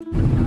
ป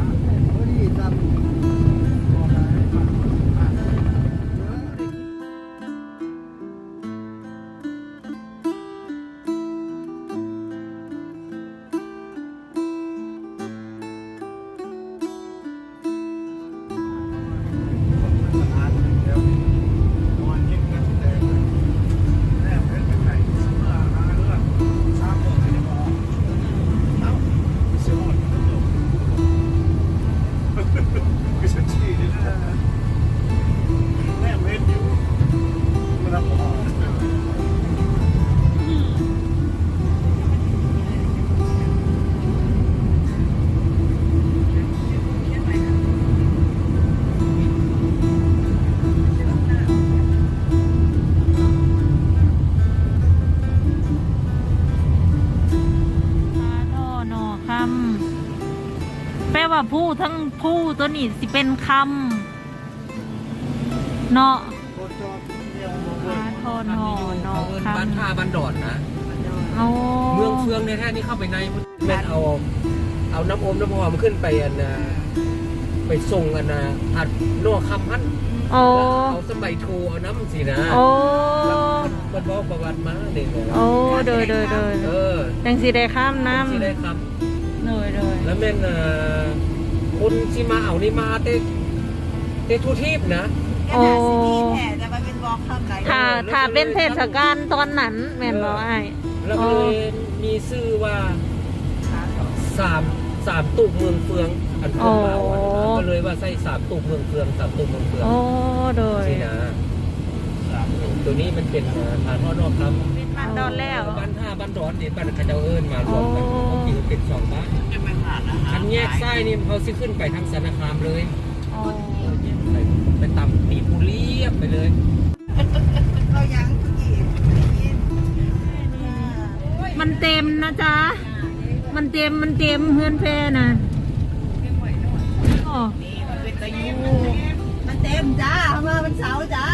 นี้สิเป็นคำเนาะปลาทอนอนอเอาเงินคบ้านท่าบ้านดอดนะำโอ้เมืองเฟืองในแท้นี่เข้าไปในแม่นเอา เอาน้ำอมน้ำหอมขึ้นไปอันน่ะไปส่งอันน่ะหัดนอกคำพันโอ้แล้วเอาสมัยโทรเอาน้ำสินะโอ้แล้วมันบอกประวัติมาเด็กเลยโอ้โดยโดยโดยเออจังสีได้ข้ามน้ที่ได้คำโดยโดยำแล้วแม่นอะ คนที่มาเอานี่มาเตเตทุทีบนะโอ้แต่มันเป็นบอกคำไหนถ้าถ้าเป็นเทศกาลตอนนั้นแม่นบอกไอ้แล้วก็เลยมีชื่อว่าสามสามตุกเมืองเฟืองอันเพิ่งมาวันนั้นก็เลยว่าใส่สามตุกเมืองเฟืองสามตุกเมืองเฟืองโอ้โดย สินะ ตัวนี้มันเป็นฐานทอดนอกครับเป็นบ้านดอนแล้ว บ้านท่าบ้านดอนเด็ดบ้านขเจ้าเอิญมารวมกันโอ้เขาอยู่เป็นสองบ้านอันแยกไส้นี่เขาสิขึ้นไปทางสารคามเลยโอ้ไปไปต่ำตีภูเรียบไปเลยเรายังอีกมันเต็มนะจ๊ะ มันเต็มมันเต็มเพื่อนแพร่น่ะโอ้มันเป็นตะยูมันเต็มจ้ามามันเสาร์จ้า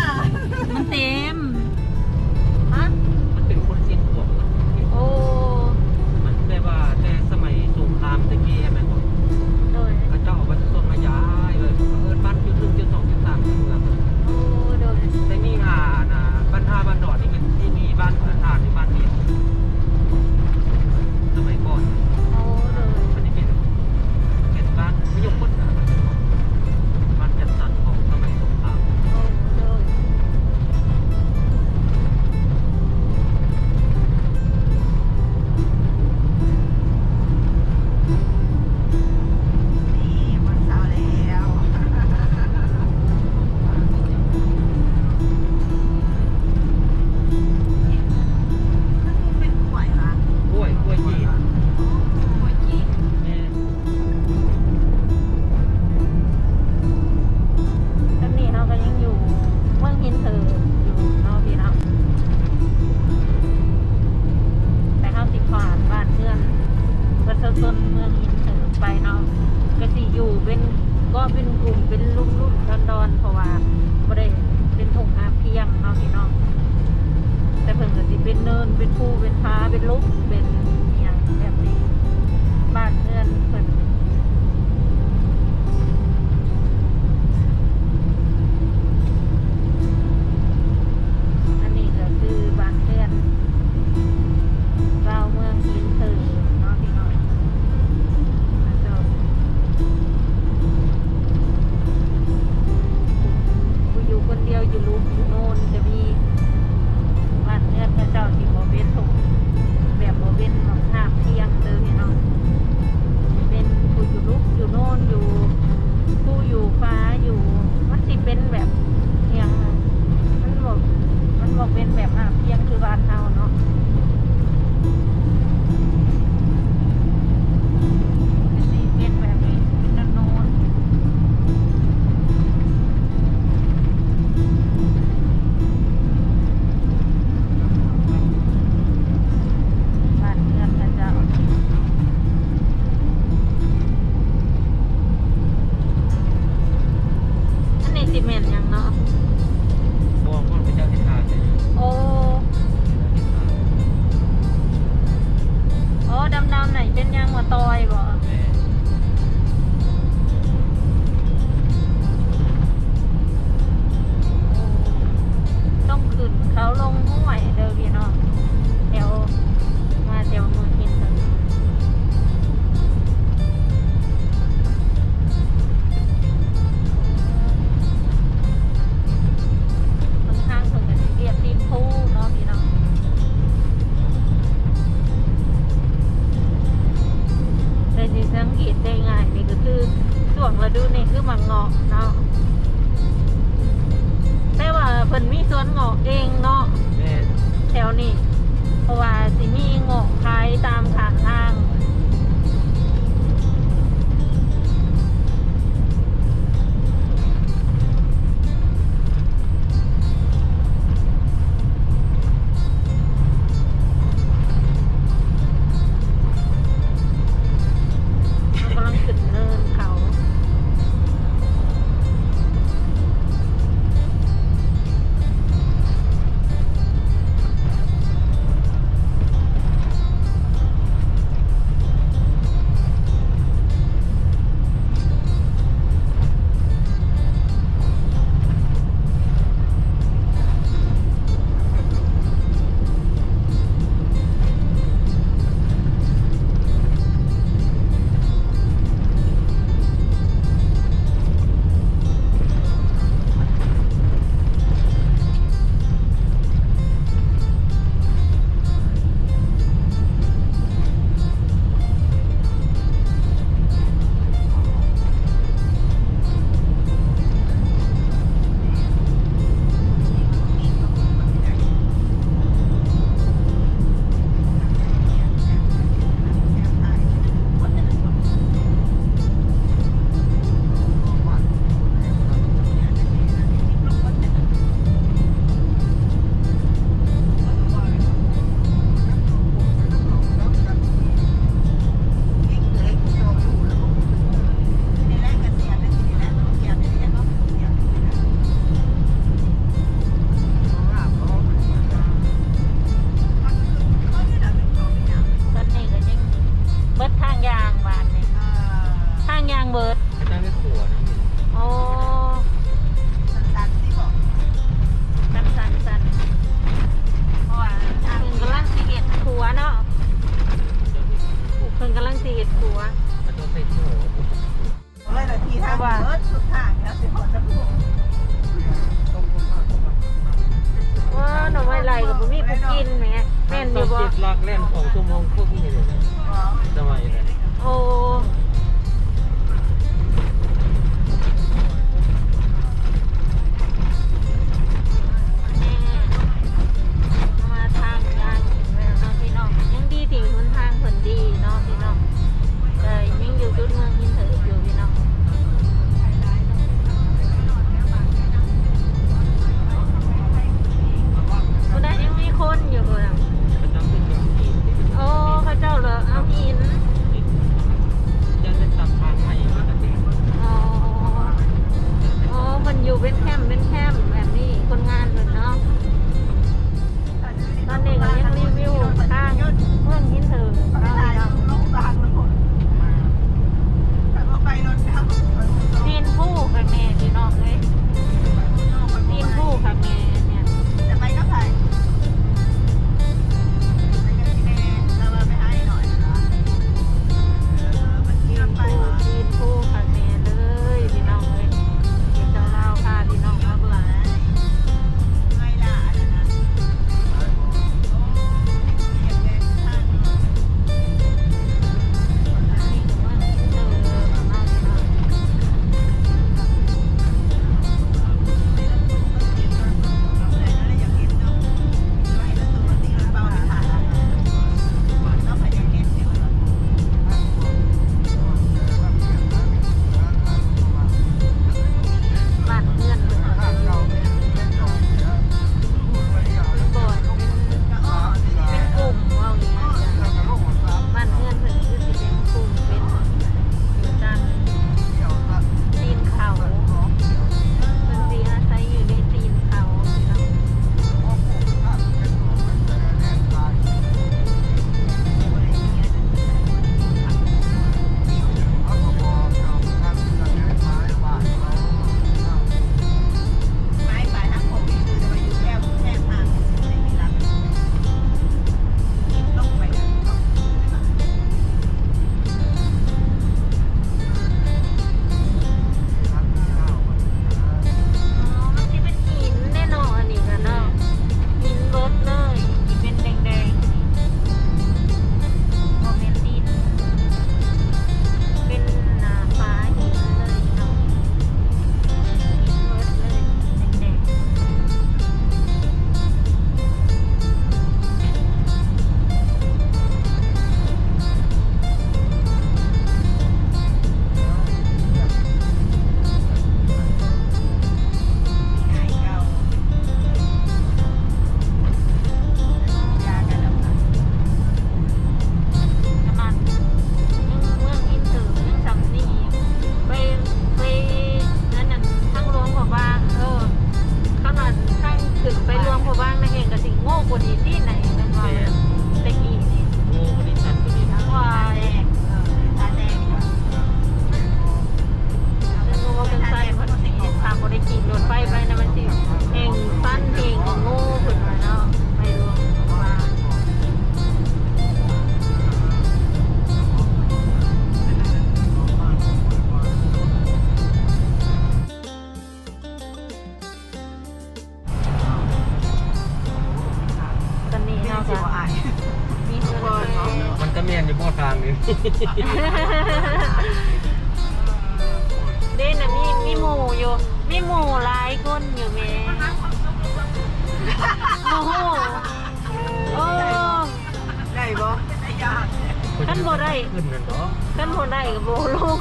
ท่านบ่ได้ขึ้นนั่นเนาะท่านบ่ได้กับโบลูก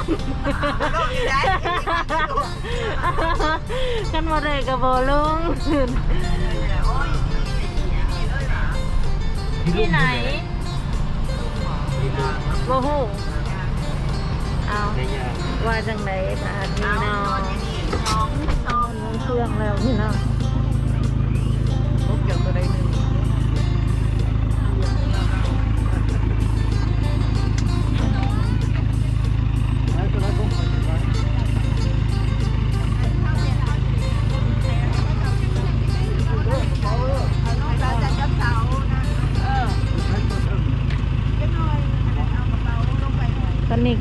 ขั้นบ่ได้กับโบลุงที่ไหนที่นางโบฮูเอาว่าจังไดบาดนี้เอาเนาะนอนนี่น้องนอนเครื่องแล้วพี่เนาะ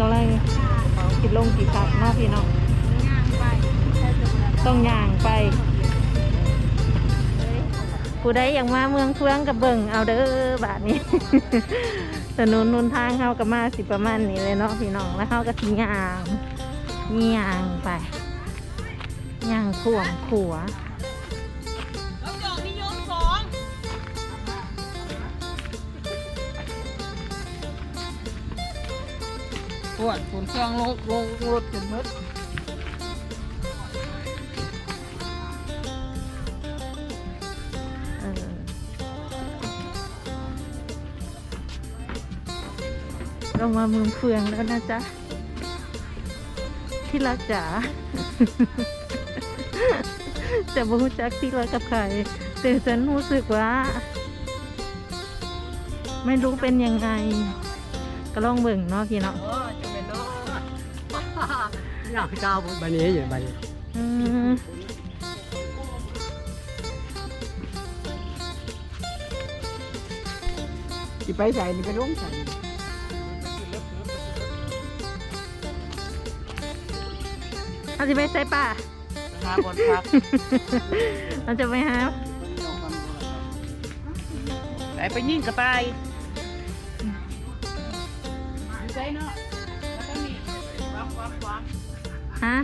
ก็เลยสิลงสิพักเนาะพี่เนาะย่างไปใช่จะมาต้องย่างไป ผู้ใดอยากมาเมืองเฟืองกับเบิ่งเอาเด้อบาทนี้ถนนนุนทางเขากับมาสิประมาณนี้เลยเนาะพี่น้องแล้วเขาก็สิย่างย่างไปย่างข่วงขัว ปวดฝนเครื่องลงลงรถจนมืดเออเรามาเมืองเฟืองแล้วนะจ๊ะ ที่รักจ๋าแต่บ่รู้จักที่รักกับใครแต่ฉันรู้สึกว่า ไม่รู้เป็นยังไง ก็ลองเบิ่งเนาะพี่เนาะ อยากเจ้าใบนี้อย่างใบนี้อืมที่ไปใส่นี่ไปลงใส่เอาจะไปใส่ป่าหาบนพักเราจะไปหาไปไปยิ่งกระไปใช่เนาะแล้วก็มีวับวับวับ ฮะ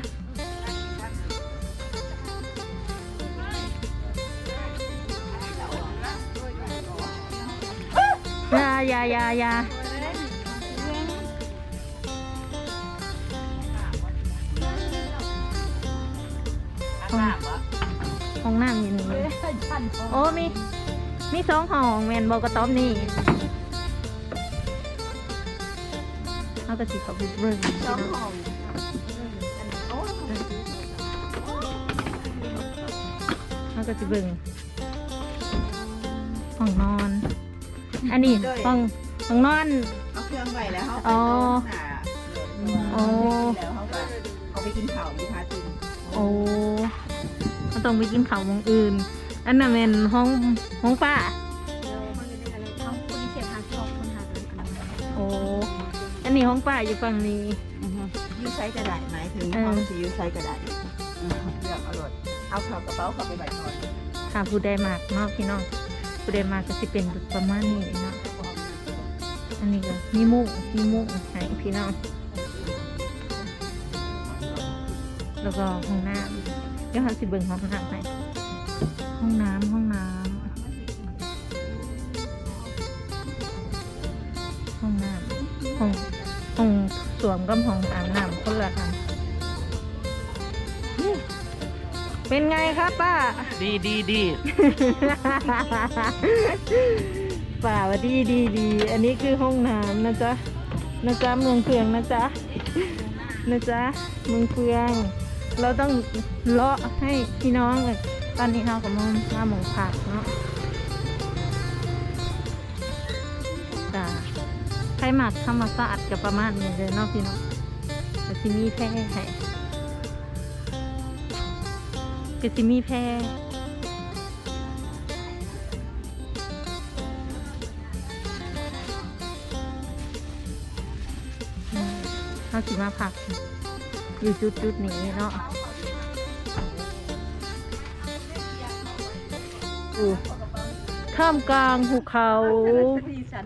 ยายายายาห้องน้ำอยู่นี่โอ้มี มีสองห้องแมนบอกระต๊อบนี่เขาก็สิเขาไปเบิ่งสองห้อง เขาก็สิเบิ่งห้องนอน อันนี้ห้องห้องนอน เอาเครื่องไว้แล้วเขาอ๋อโอ้แล้วเขาก็เอาไปกินข้าวมีพาตินโอ้เขาต้องไปกินข้าวหมองอื่น อันนั้นเป็นห้องห้องป้า โอ้อันนี้ห้องป้าอยู่ฝั่งนี้ ยูไซส์กระดาษหมายถึงเออห้องสียูไซส์กระดาษ เอาข้ากระเป๋าเข้าไปใบก่อนค่ะผู้ใดมากเนาะพี่น้องผู้ใดมากก็สิเป็นประมาณนี้เนาะอันนี้ก็มีมุ้งมีมุ้งให้พี่น้อง แล้วก็ห้องน้ำเดี๋ยวเราสิเบิ่งห้องน้ำให้ห้องน้ำห้องน้ำห้องน้ำห้องห้องสวมกับห้องอาบน้ำคนละอัน เป็นไงครับป้า ดีดีดี ป่าว่าดีดีดีอันนี้คือห้องน้ำนะจ๊ะนะจ๊ะเมืองเฟืองนะจ๊ะนะจ๊ะเมืองเฟือง เราต้องเลาะให้พี่น้องเลยตอนนี้เรากับมามาหมองผักเนาะจ้ะใครหมักธรรมศาสตร์กับประมาณนี้เลยเนาะพี่น้องแต่ที่มีแพร่ให้ ก็สิมีแพร่อืมเขาสิมาพัก อยู่จุดจุดๆนี้เนาะอูท่ามกลางภูเขาดีฉัน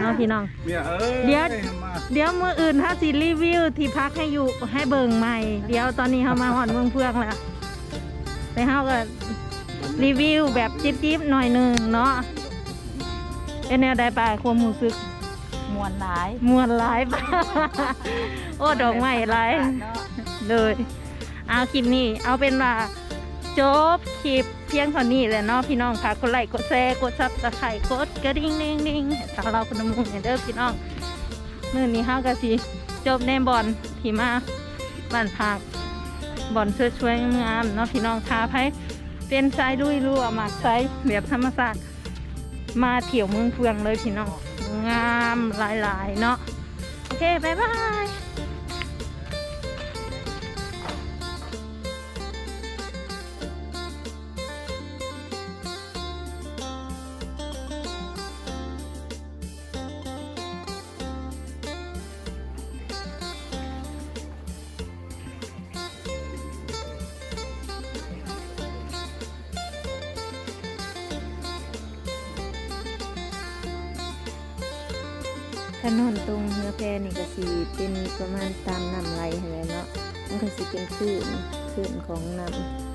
เนาะพี่น้อง เมียเอ้ยเดี๋ยว มาเดี๋ยวมืออื่นถ้าสิรีวิวที่พักให้อยู่ให้เบิ่งใหม่ เดี๋ยวตอนนี้เขามาหอนเมืองเพื่องแล้ว ไปเฮาก็รีวิวแบบจิ๊บๆหน่อยหนึ่งเนาะเป็นแนวใดไปความรู้สึกมวนหลายมวนหลายปะโอ้ดอกไม้หลายเนาะเลยเอาคลิปนี้ เอาเป็นว่าจบคลิปเพียงเท่านี้แหละเนาะพี่น้องค่ะกดไลค์กดแชร์กดซับสไครต์กดกระดิ่งดิ่งดิ่งให้ทางเราคุณมุงเด้อพี่น้องมื่อนี้ห้ากะสิจบในบอลที่มาบ้านพัก บอลช่วยงามเนาะพี่น้องค่ะไพเป็นไซลุยรั่วมากไซแบบธรรมศาสตร์มาเที่ยวเมืองเฟืองเลยพี่น้อง งามหลายๆ เนาะโอเคบายบาย ถนนตรงเรือแพนี่ก็สีเป็นประมาณตามน้ำไหลหั่นแหละเนาะมันก็สีเป็นคลื่นคลื่นของน้ำ